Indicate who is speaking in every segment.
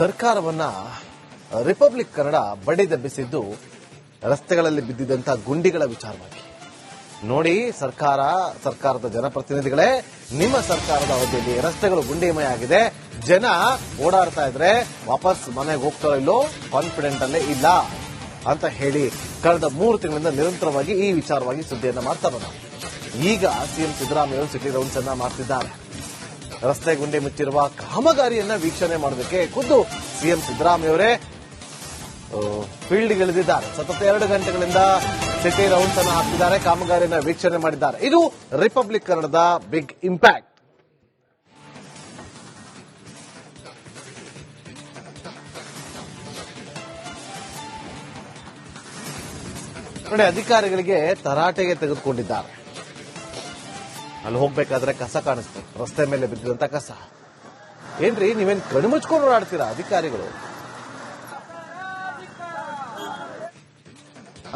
Speaker 1: ಸರ್ಕಾರವನ್ನ ರಿಪಬ್ಲಿಕ್ ಕನ್ನಡ ಬಡಿದೆಬ್ಬಿಸಿದ್ದು ರಸ್ತೆಗಳಲ್ಲಿ ಬಿದ್ದಿದ್ದಂತಹ ಗುಂಡಿಗಳ ವಿಚಾರವಾಗಿ. ನೋಡಿ, ಸರ್ಕಾರ, ಸರ್ಕಾರದ ಜನಪ್ರತಿನಿಧಿಗಳೇ, ನಿಮ್ಮ ಸರ್ಕಾರದ ಅವಧಿಯಲ್ಲಿ ರಸ್ತೆಗಳು ಗುಂಡಿಮಯ ಆಗಿದೆ. ಜನ ಓಡಾಡ್ತಾ ಇದ್ರೆ ವಾಪಸ್ ಮನೆಗೆ ಹೋಗ್ತಾರೋ ಇಲ್ಲೋ ಕಾನ್ಫಿಡೆಂಟ್ ಅಲ್ಲೇ ಇಲ್ಲ ಅಂತ ಹೇಳಿ ಕಳೆದ ಮೂರು ತಿಂಗಳಿಂದ ನಿರಂತರವಾಗಿ ಈ ವಿಚಾರವಾಗಿ ಸುದ್ದಿಯನ್ನು ಮಾಡ್ತಾ ಬಂದ ಈಗ ಸಿಎಂ ಸಿದ್ದರಾಮಯ್ಯ ಸಿಟಿ ರೌಂಡ್ಸ್ ಅನ್ನ ಮಾಡ್ತಿದ್ದಾರೆ. ರಸ್ತೆ ಗುಂಡಿ ಮುಚ್ಚಿರುವ ಕಾಮಗಾರಿಯನ್ನ ವೀಕ್ಷಣೆ ಮಾಡೋದಕ್ಕೆ ಖುದ್ದು ಸಿಎಂ ಸಿದ್ದರಾಮಯ್ಯವರೇ ಫೀಲ್ಡ್ ಇಳಿದಿದ್ದಾರೆ ಸತತ ಎರಡು ಗಂಟೆಗಳಿಂದ ಸಿಟಿ ರೌಂಡ್ಸ್ ಅನ್ನು ಹಾಕಿದ್ದಾರೆ, ಕಾಮಗಾರಿಯನ್ನ ವೀಕ್ಷಣೆ ಮಾಡಿದ್ದಾರೆ. ಇದು ರಿಪಬ್ಲಿಕ್ ಕನ್ನಡದ ಬಿಗ್ ಇಂಪ್ಯಾಕ್ಟ್. ನೋಡಿ, ಅಧಿಕಾರಿಗಳಿಗೆ ತರಾಟೆಗೆ ತೆಗೆದುಕೊಂಡಿದ್ದಾರೆ. ಅಲ್ಲಿ ಹೋಗ್ಬೇಕಾದ್ರೆ ಕಸ ಕಾಣಿಸ್ತದೆ ರಸ್ತೆ ಮೇಲೆ ಬಿದ್ದಿದಂತ ಕಸ. ಏನ್ರಿ, ನೀವೇನ್ ಕಣ್ಣು ಮುಚ್ಕೊಂಡು ಓಡಾಡ್ತೀರಾ, ಅಧಿಕಾರಿಗಳು?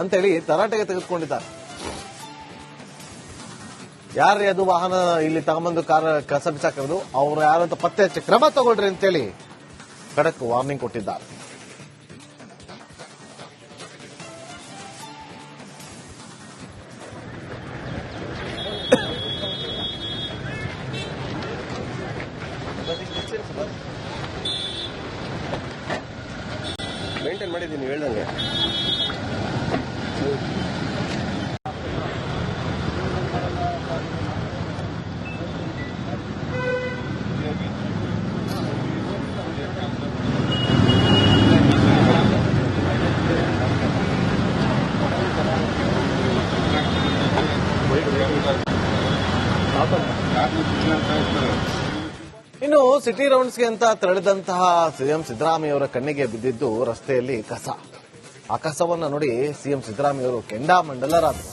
Speaker 1: ಅಂತೇಳಿ ತರಾಟೆಗೆ ತೆಗೆದುಕೊಂಡಿದ್ದಾರೆ. ಯಾರೇ ಅದು ವಾಹನ ಇಲ್ಲಿ ತಗೊಂಬಂದು ಕಾರ, ಕಸ ಬಿಸಾಕೋದು ಅವ್ರು ಯಾರಂತ ಪತ್ತೆ ಹಚ್ಚಿ ಕ್ರಮ ತಗೊಳ್ರಿ ಅಂತೇಳಿ ಖಡಕ್ ವಾರ್ನಿಂಗ್ ಕೊಟ್ಟಿದ್ದಾರೆ. ಮಾಡಿದ್ದೀನಿ ಹೇಳ್ದಂಗೆ? ಸಿಟಿ ರೌಂಡ್ಸ್ಗೆ ಅಂತ ತೆರಳಿದಂತಹ ಸಿಎಂ ಸಿದ್ದರಾಮಯ್ಯವರ ಕಣ್ಣಿಗೆ ಬಿದ್ದಿದ್ದು ರಸ್ತೆಯಲ್ಲಿ ಕಸ. ಆ ಕಸವನ್ನು ನೋಡಿ ಸಿಎಂ ಸಿದ್ದರಾಮಯ್ಯವರು ಕೆಂಡಾಮಂಡಲರಾದರು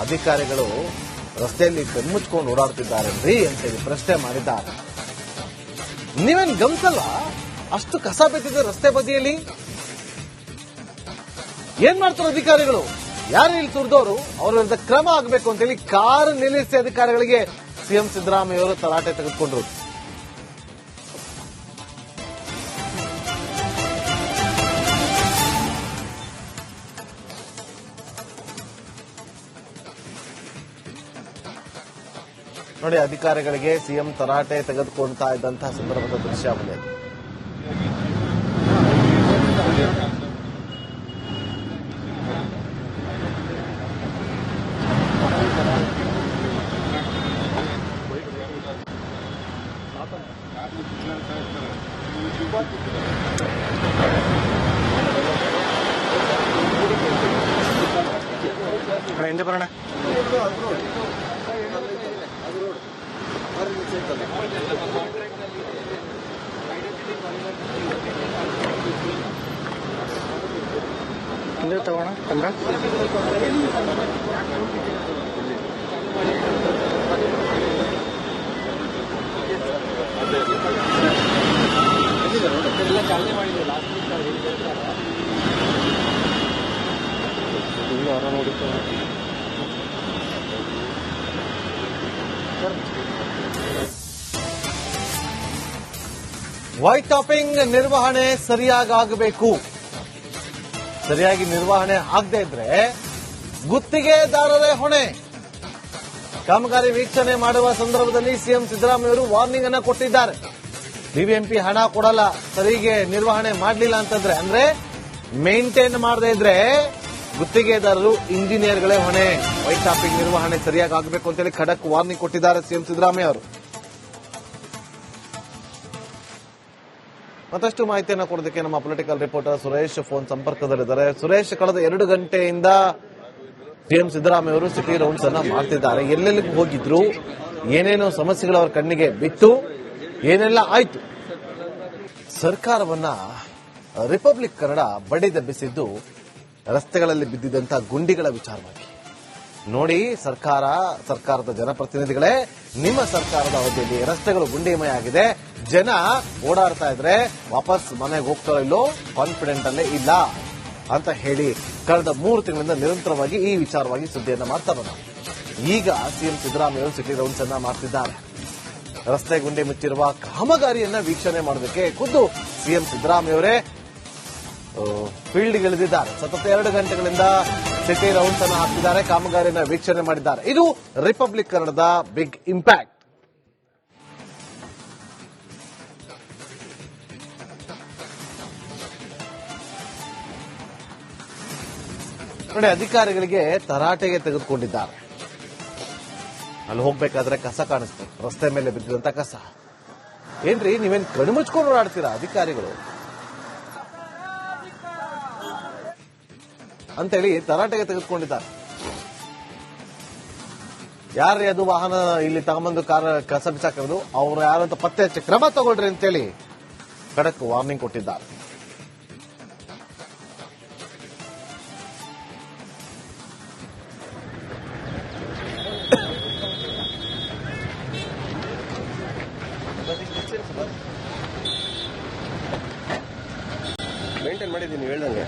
Speaker 1: ಅಧಿಕಾರಿಗಳು ರಸ್ತೆಯಲ್ಲಿ ಕಣ್ಮುಚ್ಕೊಂಡು ಅಂತ ಹೇಳಿ ಪ್ರಶ್ನೆ ಮಾಡಿದ್ದಾರೆ. ನೀವೇನ್ ಗಮನಿಸಲ್ಲ? ಅಷ್ಟು ಕಸ ಬಿದ್ದಿದೆ ರಸ್ತೆ ಬದಿಯಲ್ಲಿ. ಏನ್ ಮಾಡ್ತಾರೆ ಅಧಿಕಾರಿಗಳು? ಯಾರು ಇಲ್ಲಿ ಸುರಿದವರು ಅವರ ಕ್ರಮ ಆಗಬೇಕು ಅಂತೇಳಿ ಕಾರು ನಿಲ್ಲಿಸಿ ಅಧಿಕಾರಿಗಳಿಗೆ ಸಿಎಂ ಸಿದ್ದರಾಮಯ್ಯವರು ತರಾಟೆ ತೆಗೆದುಕೊಂಡ್ರು. ನೋಡಿ ಅಧಿಕಾರಿಗಳಿಗೆ ಸಿಎಂ ತರಾಟೆ ತೆಗೆದುಕೊಳ್ತಾ ಇದ್ದಂತಹ ಸಂದರ್ಭದ ದೃಶ್ಯಾವಳಿ ಅದು.
Speaker 2: ಹಿಂದೆ ಬರೋಣ ಹಿಂದೆ ತಗೋಣ ಕ್ಯಾಮ್ರಾ ಇಲ್ಲಿ ಹೊರ ನೋಡಿತ್ತು
Speaker 1: ವೈಟ್ ಟಾಪಿಂಗ್ ನಿರ್ವಹಣೆ ಸರಿಯಾಗಿ ಆಗಬೇಕು ಸರಿಯಾಗಿ ನಿರ್ವಹಣೆ ಆಗದೆ ಇದ್ರೆ ಗುತ್ತಿಗೆದಾರರೇ ಹೊಣೆ. ಕಾಮಗಾರಿ ವೀಕ್ಷಣೆ ಮಾಡುವ ಸಂದರ್ಭದಲ್ಲಿ ಸಿಎಂ ಸಿದ್ದರಾಮಯ್ಯ ಅವರು ವಾರ್ನಿಂಗ್ ಅನ್ನ ಕೊಟ್ಟಿದ್ದಾರೆ. ಬಿಬಿಎಂಪಿ ಹಣ ಕೊಡಲ್ಲ, ಸರಿಗೆ ನಿರ್ವಹಣೆ ಮಾಡಲಿಲ್ಲ ಅಂತಂದ್ರೆ, ಅಂದ್ರೆ ಮೇಂಟೈನ್ ಮಾಡದೇ ಇದ್ರೆ ಗುತ್ತಿಗೆದಾರರು ಇಂಜಿನಿಯರ್ಗಳೇ ಹೊಣೆ. ವೈಟ್ ಟಾಪಿಂಗ್ ನಿರ್ವಹಣೆ ಸರಿಯಾಗಿ ಆಗಬೇಕು ಅಂತೇಳಿ ಖಡಕ್ ವಾರ್ನಿಂಗ್ ಕೊಟ್ಟಿದ್ದಾರೆ ಸಿಎಂ ಸಿದ್ದರಾಮಯ್ಯ ಅವರು. ಮತ್ತಷ್ಟು ಮಾಹಿತಿಯನ್ನು ಕೊಡೋದಕ್ಕೆ ನಮ್ಮ ಪೊಲಿಟಿಕಲ್ ರಿಪೋರ್ಟರ್ ಸುರೇಶ್ ಫೋನ್ ಸಂಪರ್ಕದಲ್ಲಿದ್ದಾರೆ. ಸುರೇಶ್, ಕಳೆದ ಎರಡು ಗಂಟೆಯಿಂದ ಸಿಎಂ ಸಿದ್ದರಾಮಯ್ಯ ಅವರು ಸಿಟಿ ರೌಂಡ್ಸ್ ಅನ್ನ ಮಾಡ್ತಿದ್ದಾರೆ. ಎಲ್ಲೆಲ್ಲಿಗೂ ಹೋಗಿದ್ರು? ಏನೇನು ಸಮಸ್ಯೆಗಳು ಅವರ ಕಣ್ಣಿಗೆ ಬಿತ್ತು? ಏನೆಲ್ಲ ಆಯ್ತು? ಸರ್ಕಾರವನ್ನ ರಿಪಬ್ಲಿಕ್ ಕನ್ನಡ ಬಡಿದೆಬ್ಬಿಸಿದ್ದು ರಸ್ತೆಗಳಲ್ಲಿ ಬಿದ್ದಿದ್ದಂತಹ ಗುಂಡಿಗಳ ವಿಚಾರವಾಗಿ. ನೋಡಿ ಸರ್ಕಾರ, ಸರ್ಕಾರದ ಜನಪ್ರತಿನಿಧಿಗಳೇ, ನಿಮ್ಮ ಸರ್ಕಾರದ ಅವಧಿಯಲ್ಲಿ ರಸ್ತೆಗಳು ಗುಂಡಿಮಯ ಆಗಿದೆ. ಜನ ಓಡಾಡ್ತಾ ಇದ್ರೆ ವಾಪಸ್ ಮನೆಗೆ ಹೋಗ್ತಾರೋ ಇಲ್ಲೋ ಕಾನ್ಫಿಡೆಂಟ್ ಅಲ್ಲೇ ಇಲ್ಲ ಅಂತ ಹೇಳಿ ಕಳೆದ ಮೂರು ತಿಂಗಳಿಂದ ನಿರಂತರವಾಗಿ ಈ ವಿಚಾರವಾಗಿ ಸುದ್ದಿಯನ್ನ ಮಾಡ್ತಾ ಬಂದ ಈಗ ಸಿಎಂ ಸಿದ್ದರಾಮಯ್ಯ ಸಿಟಿ ರೌಂಡ್ಸ್ ಅನ್ನ ಮಾಡ್ತಿದ್ದಾರೆ. ರಸ್ತೆ ಗುಂಡಿ ಮುಚ್ಚಿರುವ ಕಾಮಗಾರಿಯನ್ನ ವೀಕ್ಷಣೆ ಮಾಡೋದಕ್ಕೆ ಖುದ್ದು ಸಿಎಂ ಸಿದ್ದರಾಮಯ್ಯವರೇ ಫೀಲ್ಡ್ಗಿಳಿದಿದ್ದಾರೆ ಸತತ ಎರಡು ಗಂಟೆಗಳಿಂದ ಸಿಟಿ ರೌಂಡ್ಸ್ ಅನ್ನು ಹಾಕಿದ್ದಾರೆ ಕಾಮಗಾರಿಯನ್ನು ವೀಕ್ಷಣೆ ಮಾಡಿದ್ದಾರೆ. ಇದು ರಿಪಬ್ಲಿಕ್ ಕನ್ನಡದ ಬಿಗ್ ಇಂಪ್ಯಾಕ್ಟ್. ನೋಡಿ, ಅಧಿಕಾರಿಗಳಿಗೆ ತರಾಟೆಗೆ ತೆಗೆದುಕೊಂಡಿದ್ದಾರೆ. ಅಲ್ಲಿ ಹೋಗ್ಬೇಕಾದ್ರೆ ಕಸ ಕಾಣಿಸ್ತದೆ ರಸ್ತೆ ಮೇಲೆ ಬಿದ್ದಿದಂತ ಕಸ. ಏನ್ರಿ, ನೀವೇನ್ ಕಣ್ಣು ಮುಚ್ಕೊಂಡು ಓಡಾಡ್ತೀರಾ ಅಧಿಕಾರಿಗಳು? ಅಂತೇಳಿ ತರಾಟೆಗೆ ತೆಗೆದುಕೊಂಡಿದ್ದಾರೆ. ಯಾರು ಅದು ವಾಹನ ಇಲ್ಲಿ ತಗೊಂಬಂದು ಕಾರ ಕಸ ಬಿಸಾಕಿರೋದು? ಅವ್ರು ಯಾರಂತ ಪತ್ತೆ ಹಚ್ಚಿ ಕ್ರಮ ತಗೊಳ್ರಿ ಅಂತೇಳಿ ಖಡಕ್ ವಾರ್ನಿಂಗ್ ಕೊಟ್ಟಿದ್ದಾರೆ.
Speaker 2: ಮೇಂಟೈನ್ ಮಾಡಿದ್ದೀನಿ, ಹೇಳ್ದಂಗೆ.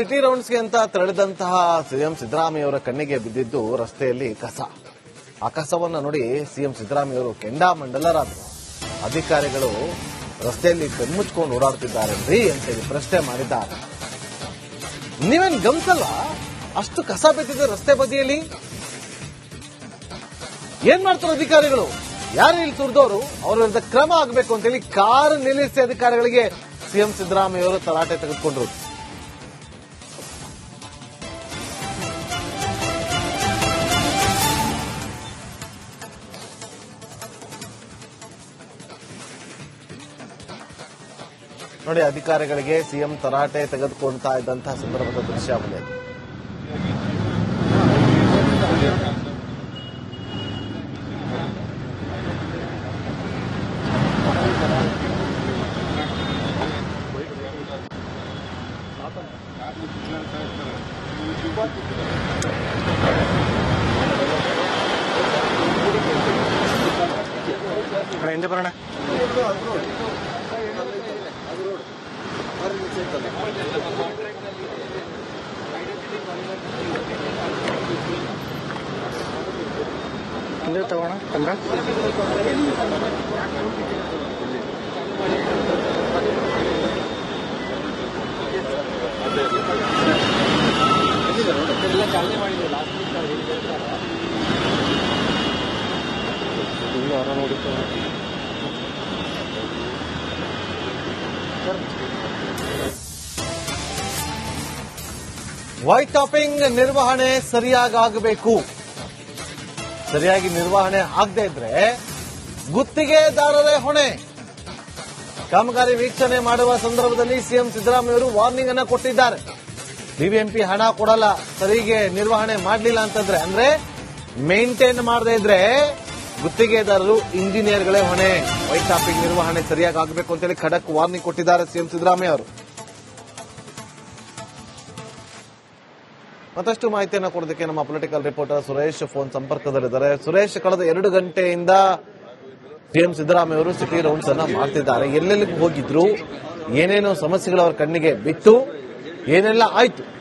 Speaker 1: ಸಿಟಿ ರೌಂಡ್ಸ್ಗೆ ಅಂತ ತೆರಳಿದಂತಹ ಸಿಎಂ ಸಿದ್ದರಾಮಯ್ಯವರ ಕಣ್ಣಿಗೆ ಬಿದ್ದಿದ್ದು ರಸ್ತೆಯಲ್ಲಿ ಕಸ. ಆ ಕಸವನ್ನ ನೋಡಿ ಸಿಎಂ ಸಿದ್ದರಾಮಯ್ಯವರು ಕೆಂಡಾಮಂಡಲರಾದರು ಅಧಿಕಾರಿಗಳು ರಸ್ತೆಯಲ್ಲಿ ಕಣ್ಮುಚ್ಕೊಂಡು ಅಂತ ಹೇಳಿ ಪ್ರಶ್ನೆ ಮಾಡಿದ್ದಾರೆ. ನೀವೇನ್ ಗಮನಿಸಲ್ಲ ಅಷ್ಟು ಕಸ ಬಿದ್ದಿದೆ ರಸ್ತೆ ಬದಿಯಲ್ಲಿ? ಏನ್ ಮಾಡ್ತಾರೆ ಅಧಿಕಾರಿಗಳು? ಯಾರು ಇಲ್ಲಿ ತುರಿದವರು ಅವ್ರ ಕ್ರಮ ಆಗಬೇಕು ಅಂತೇಳಿ ಕಾರು ನಿಲ್ಲಿಸಿ ಅಧಿಕಾರಿಗಳಿಗೆ ಸಿಎಂ ಸಿದ್ದರಾಮಯ್ಯವರು ತರಾಟೆ ತೆಗೆದುಕೊಂಡ್ರು. ನೋಡಿ ಅಧಿಕಾರಿಗಳಿಗೆ ಸಿಎಂ ತರಾಟೆ ತೆಗೆದುಕೊಳ್ತಾ ಇದ್ದಂತಹ ಸಂದರ್ಭದ ದೃಶ್ಯಾವಳಿ ಅದು.
Speaker 2: ಹಿಂದೆ എന്ത്? തവണ എന്താ ഇല്ല ആരാ നോക്കിത്തരാം
Speaker 1: ವೈಟ್ ಟಾಪಿಂಗ್ ನಿರ್ವಹಣೆ ಸರಿಯಾಗಿ ಆಗಬೇಕು ಸರಿಯಾಗಿ ನಿರ್ವಹಣೆ ಆಗದೆ ಇದ್ರೆ ಗುತ್ತಿಗೆದಾರರೇ ಹೊಣೆ. ಕಾಮಗಾರಿ ವೀಕ್ಷಣೆ ಮಾಡುವ ಸಂದರ್ಭದಲ್ಲಿ ಸಿಎಂ ಸಿದ್ದರಾಮಯ್ಯವರು ವಾರ್ನಿಂಗ್ ಅನ್ನ ಕೊಟ್ಟಿದ್ದಾರೆ. ಬಿಬಿಎಂಪಿ ಹಣ ಕೊಡಲ್ಲ, ಸರಿಗೆ ನಿರ್ವಹಣೆ ಮಾಡಲಿಲ್ಲ ಅಂತಂದ್ರೆ, ಅಂದ್ರೆ ಮೇಂಟೈನ್ ಮಾಡದೇ ಇದ್ರೆ ಗುತ್ತಿಗೆದಾರರು ಇಂಜಿನಿಯರ್ಗಳೇ ಹೊಣೆ. ವೈಟ್ ಟಾಪಿಂಗ್ ನಿರ್ವಹಣೆ ಸರಿಯಾಗಿ ಆಗಬೇಕು ಅಂತೇಳಿ ಖಡಕ್ ವಾರ್ನಿಂಗ್ ಕೊಟ್ಟಿದ್ದಾರೆ ಸಿಎಂ ಸಿದ್ದರಾಮಯ್ಯ ಅವರು. ಮತ್ತಷ್ಟು ಮಾಹಿತಿಯನ್ನು ಕೊಡೋದಕ್ಕೆ ನಮ್ಮ ಪೊಲಿಟಿಕಲ್ ರಿಪೋರ್ಟರ್ ಸುರೇಶ್ ಫೋನ್ ಸಂಪರ್ಕದಲ್ಲಿದ್ದಾರೆ. ಸುರೇಶ್, ಕಳೆದ ಎರಡು ಗಂಟೆಯಿಂದ ಸಿಎಂ ಸಿದ್ದರಾಮಯ್ಯ ಅವರು ಸಿಟಿ ರೌಂಡ್ಸ್ ಅನ್ನ ಮಾಡ್ತಿದ್ದಾರೆ. ಎಲ್ಲೆಲ್ಲಿಗೂ ಹೋಗಿದ್ರು? ಏನೇನು ಸಮಸ್ಯೆಗಳು ಅವರ ಕಣ್ಣಿಗೆ ಬಿತ್ತು? ಏನೆಲ್ಲ ಆಯ್ತು?